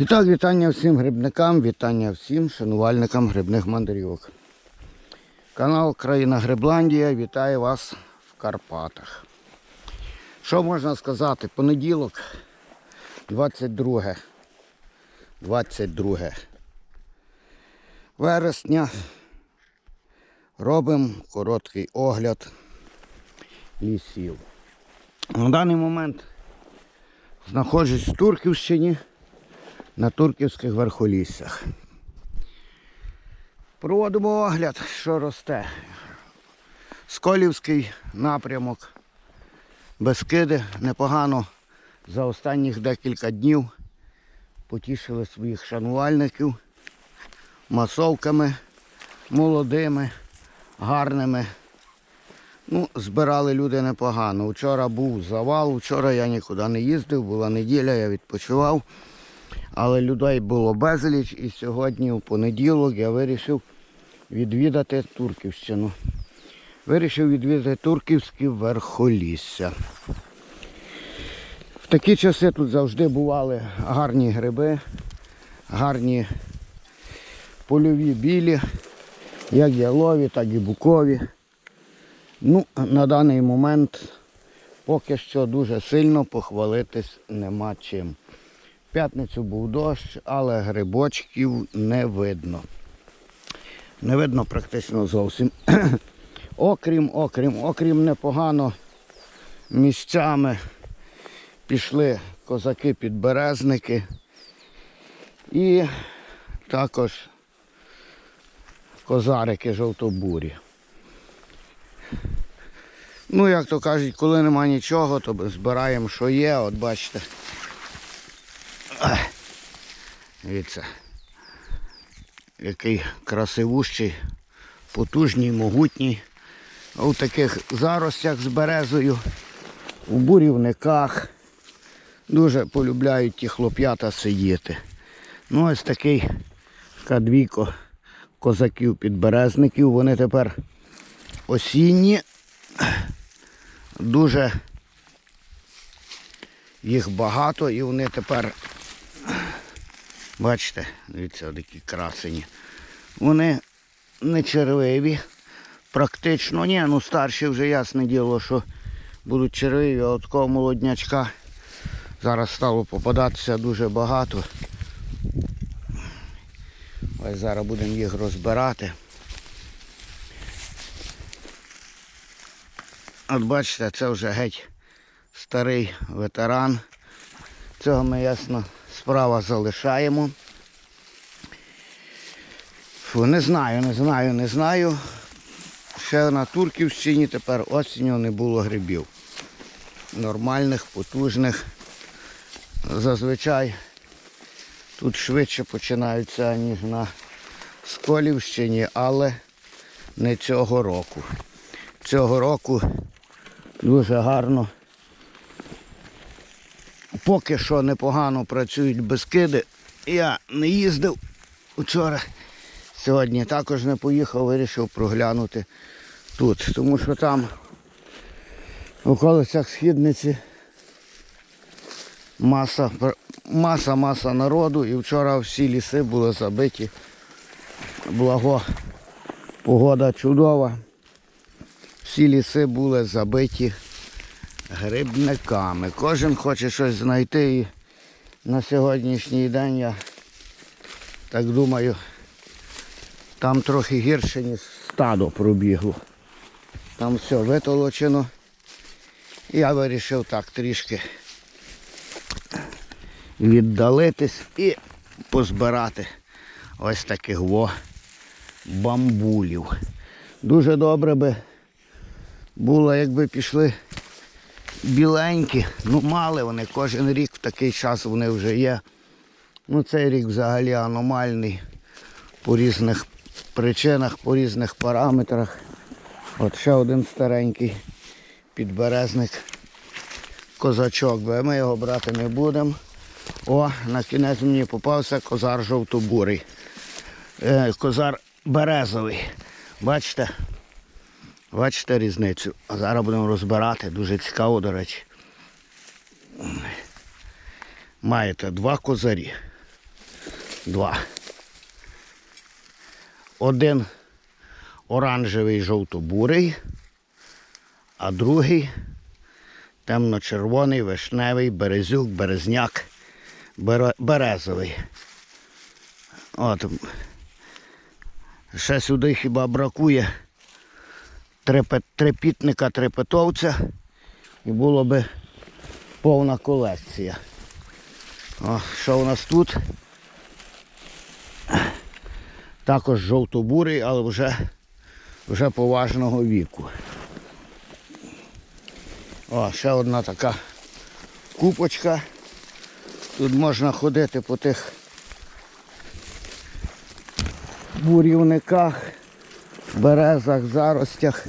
Вітаю, вітання всім грибникам, вітання всім шанувальникам грибних мандрівок. Канал Країна Грибландія вітає вас в Карпатах. Що можна сказати? Понеділок, 22, 22 вересня. Робимо короткий огляд лісів. На даний момент знаходжусь в Турківщині на турківських верхоліссях. Проводимо огляд, що росте. Сколівський напрямок. Безкиди непогано за останніх декілька днів потішили своїх шанувальників масовками молодими, гарними. Ну, збирали люди непогано. Вчора був завал, вчора я нікуди не їздив, була неділя, я відпочивав. Але людей було безліч і сьогодні, у понеділок, я вирішив відвідати Турківщину. Вирішив відвідати Турківські верхолісся. В такі часи тут завжди бували гарні гриби, гарні польові білі, як ялові, так і букові. Ну, на даний момент поки що дуже сильно похвалитись нема чим. П'ятницю був дощ, але грибочків не видно. Не видно практично зовсім. окрім, окрім, окрім непогано місцями пішли козаки-підберезники і також козарики жовтобурі. Ну, як то кажуть, коли нема нічого, то збираємо, що є. От бачите. Дивіться. Який красивущий, потужний, могутній. У таких заростях з березою, у бурівниках. Дуже полюбляють ті хлоп'ята сидіти. Ну ось такий така двійко козаків-підберезників. Вони тепер осінні. Дуже їх багато і вони тепер, бачите, дивіться, такі красені. Вони не червиві, практично ні, ну старші вже ясне діло, що будуть червиві, а от такого молоднячка зараз стало попадатися дуже багато. Ось зараз будемо їх розбирати. От бачите, це вже геть старий ветеран. Цього ми ясно справа залишаємо. Фу, не знаю, не знаю, не знаю. Ще на Турківщині тепер осінню не було грибів. Нормальних, потужних. Зазвичай тут швидше починаються, ніж на Сколівщині, але не цього року. Цього року дуже гарно. Поки що непогано працюють безкиди. Я не їздив вчора. Сьогодні також не поїхав, вирішив проглянути тут. Тому що там в околицях східниці маса, маса, маса народу і вчора всі ліси були забиті. Благо, погода чудова. Всі ліси були забиті грибниками. Кожен хоче щось знайти і на сьогоднішній день я так думаю, там трохи гірше, ніж стадо пробігло. Там все витолочено. Я вирішив так трішки віддалитись і позбирати ось таких во бамбулів. Дуже добре би було, якби пішли біленькі. Ну, мали вони кожен рік в такий час вони вже є. Ну, цей рік взагалі аномальний по різних причинах, по різних параметрах. От ще один старенький підберезник козачок, бо ми його брати не будемо. О, на кінець мені попався козар жовтобурий. Е, козар березовий. Бачите? Бачите різницю? А зараз будемо розбирати. Дуже цікаво, до речі. Маєте два козарі. Два. Один оранжевий жовто-бурий, а другий темно-червоний, вишневий, березюк, березняк, березовий. От. Ще сюди хіба бракує трепітника трепетовця і було би повна колекція. О, що у нас тут? Також жовто-бурий, але вже, вже поважного віку. О, ще одна така купочка. Тут можна ходити по тих бурівниках, березах, заростях.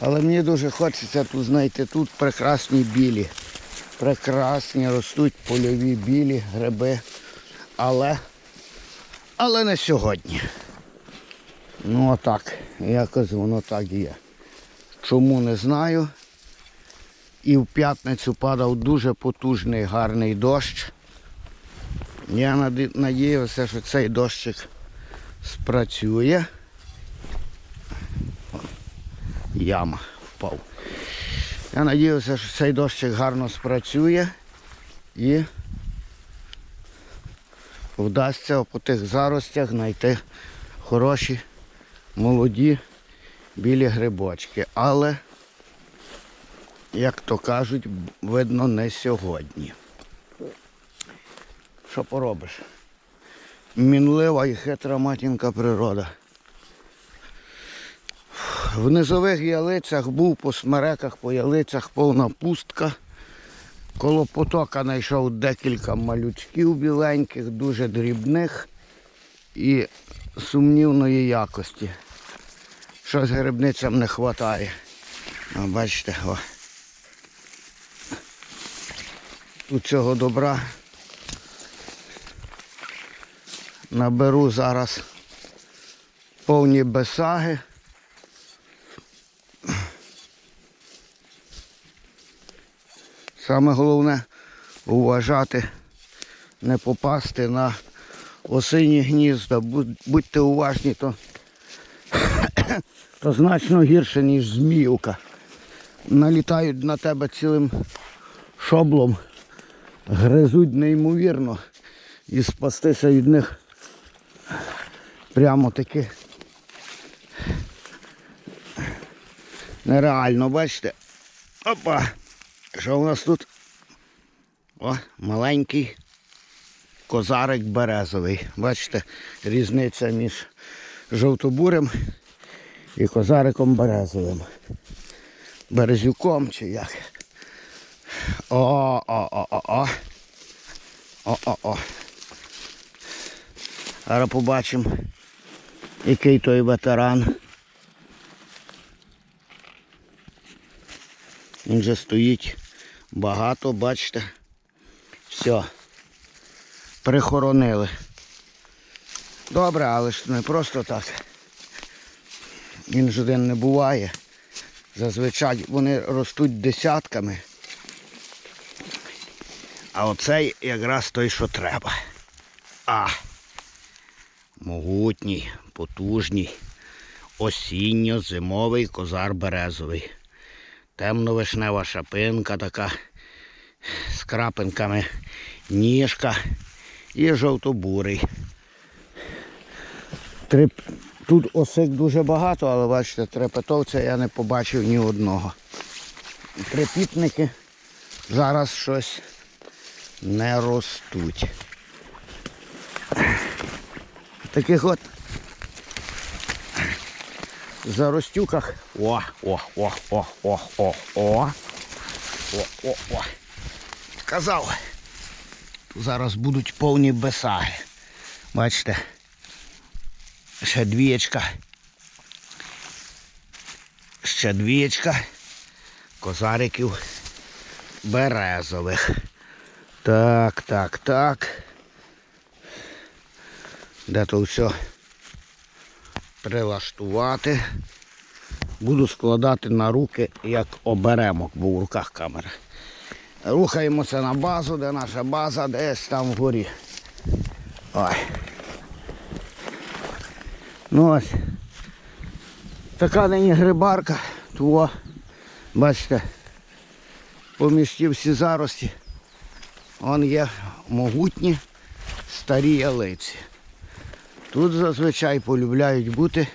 Але мені дуже хочеться тут знайти тут прекрасні білі. Прекрасні ростуть польові білі гриби. Але, але не сьогодні. Ну отак, якось воно так є. Чому не знаю. І в п'ятницю падав дуже потужний гарний дощ. Я наді- надіявся, що цей дощик спрацює. Яма впав. Я надіявся, що цей дощик гарно спрацює і вдасться по тих заростях знайти хороші, молоді білі грибочки. Але, як то кажуть, видно не сьогодні. Що поробиш? Мінлива і хитра матінка природа. В низових ялицях був по смереках, по ялицях повна пустка. Коло потока знайшов декілька малючків біленьких, дуже дрібних і сумнівної якості. Щось грибницям не вистачає. Бачите, о. Тут цього добра наберу зараз повні бесаги. Саме головне уважати, не попасти на осині гнізда. Будьте уважні, то, то значно гірше, ніж зміюка. Налітають на тебе цілим шоблом, гризуть неймовірно і спастися від них прямо таки нереально, бачите? Опа! Що у нас тут? О, маленький козарик березовий. Бачите, різниця між жовтобурим і козариком березовим. Березюком чи як. О-о-о-о-о. О-о-о. Зараз побачимо, який той ветеран. Він же стоїть багато, бачите. Все. Прихоронили. Добре, але ж не просто так. Він ж один не буває. Зазвичай вони ростуть десятками. А оцей якраз той, що треба. А. Могутній, потужній, осінньо-зимовий козар березовий. Темно-вишнева шапинка така з крапинками ніжка і жовтобурий. Треп... Тут осик дуже багато, але бачите, трепетовця я не побачив ні одного. Трепітники зараз щось не ростуть. Таких от заростюках. О, о, о, о, о, о, о. О, о, о. Казав. Зараз будуть повні бесаги. Бачите. Ще двієчка. Ще двієчка. Козариків березових. Так, так, так. Де то все прилаштувати. Буду складати на руки як оберемок, бо в руках камера. Рухаємося на базу, де наша база, десь там вгорі. Ой. Ну ось. Така нині грибарка. Того, бачите, поміж ті всі зарості. Вон є могутні старі ялиці. Тут зазвичай полюбляють бути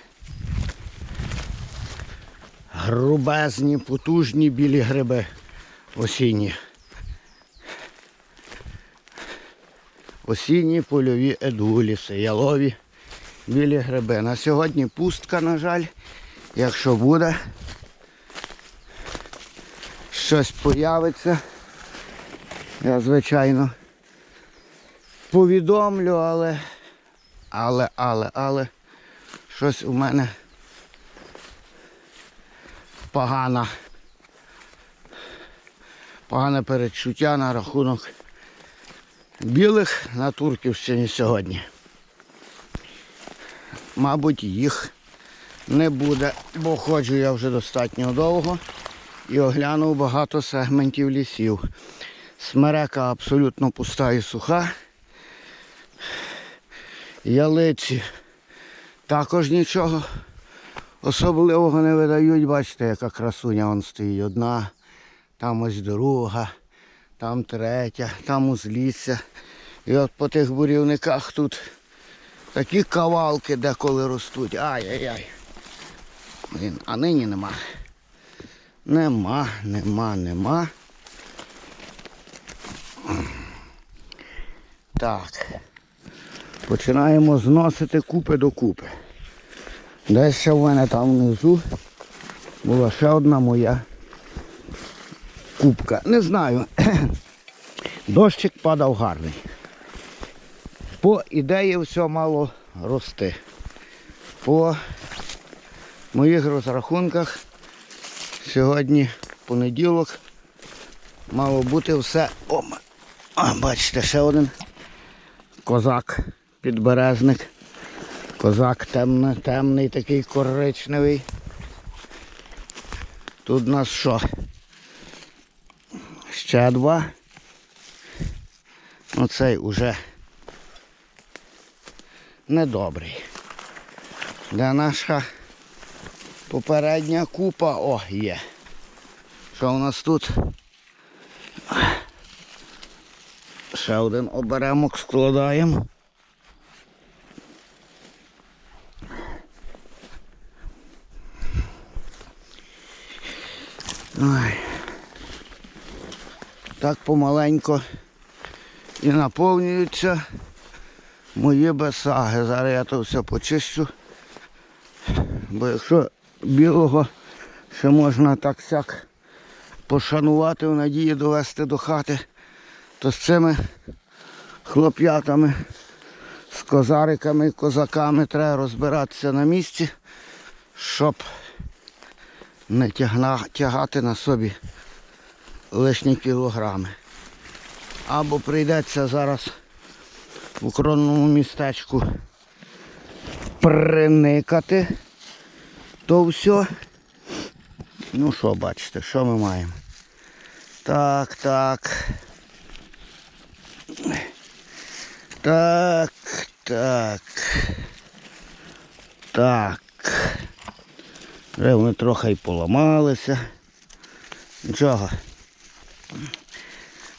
грубезні, потужні білі гриби осінні. Осінні польові едуліси, ялові білі гриби. На сьогодні пустка, на жаль. Якщо буде щось появиться, я звичайно повідомлю, але, але, але, але щось у мене погана. Погане передчуття на рахунок білих на Турківщині сьогодні. Мабуть, їх не буде, бо ходжу я вже достатньо довго і оглянув багато сегментів лісів. Смерека абсолютно пуста і суха. Ялиці також нічого особливого не видають. Бачите, яка красуня вон стоїть. Одна, там ось друга, там третя, там узлісся. І от по тих бурівниках тут такі кавалки деколи ростуть. Ай-яй-яй. А нині нема. Нема, нема, нема. Так. Починаємо зносити купи до купи. Десь ще в мене там внизу була ще одна моя кубка. Не знаю. Дощик падав гарний. По ідеї все мало рости. По моїх розрахунках сьогодні понеділок мало бути все. О, бачите, ще один козак підберезник. Козак темно, темний такий коричневий. Тут у нас що? Ще два. Оцей уже недобрий. Де наша попередня купа? О, є. Що у нас тут? Ще один оберемок складаємо. Ой. Так помаленько і наповнюються мої бесаги. Зараз я то все почищу. Бо якщо білого ще можна так сяк пошанувати в надії довести до хати, то з цими хлоп'ятами, з козариками і козаками треба розбиратися на місці, щоб не тягати на собі лишні кілограми. Або прийдеться зараз в укромному містечку приникати то все. Ну що, бачите, що ми маємо? Так, так. Так, так. Так. Вже вони трохи й поламалися. Нічого.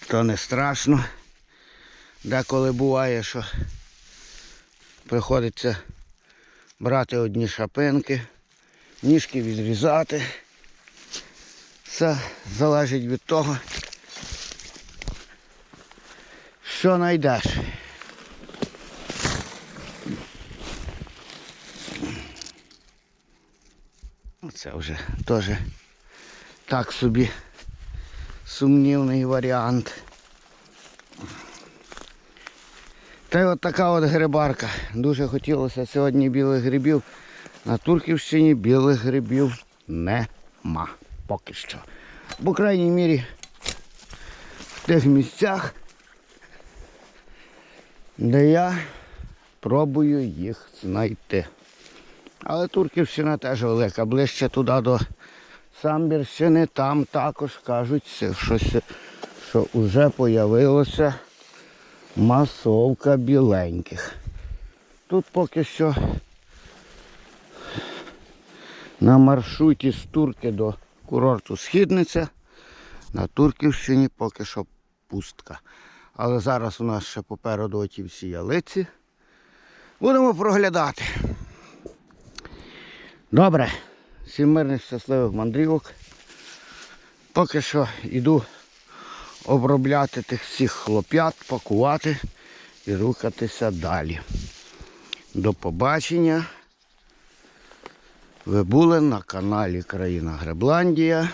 То не страшно. Деколи буває, що приходиться брати одні шапинки, ніжки відрізати. Все залежить від того, що знайдеш. Це вже теж так собі сумнівний варіант. Та й от така от грибарка. Дуже хотілося сьогодні білих грибів. На Турківщині білих грибів нема поки що. По крайній мірі в тих місцях, де я пробую їх знайти. Але Турківщина теж велика, ближче туди до Самбірщини, там також кажуть, щось, що вже появилося масовка біленьких. Тут поки що На маршруті з Турки до курорту Східниця. На Турківщині поки що пустка. Але зараз у нас ще попереду оті всі ялиці. Будемо проглядати. Добре. Всім мирних щасливих мандрівок. Поки що йду обробляти тих всіх хлоп'ят, пакувати і рухатися далі. До побачення. Ви були на каналі Країна Гребландія.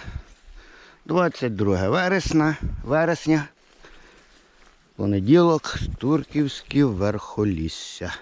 22 вересня, вересня. Понеділок, Турківське верхолісся.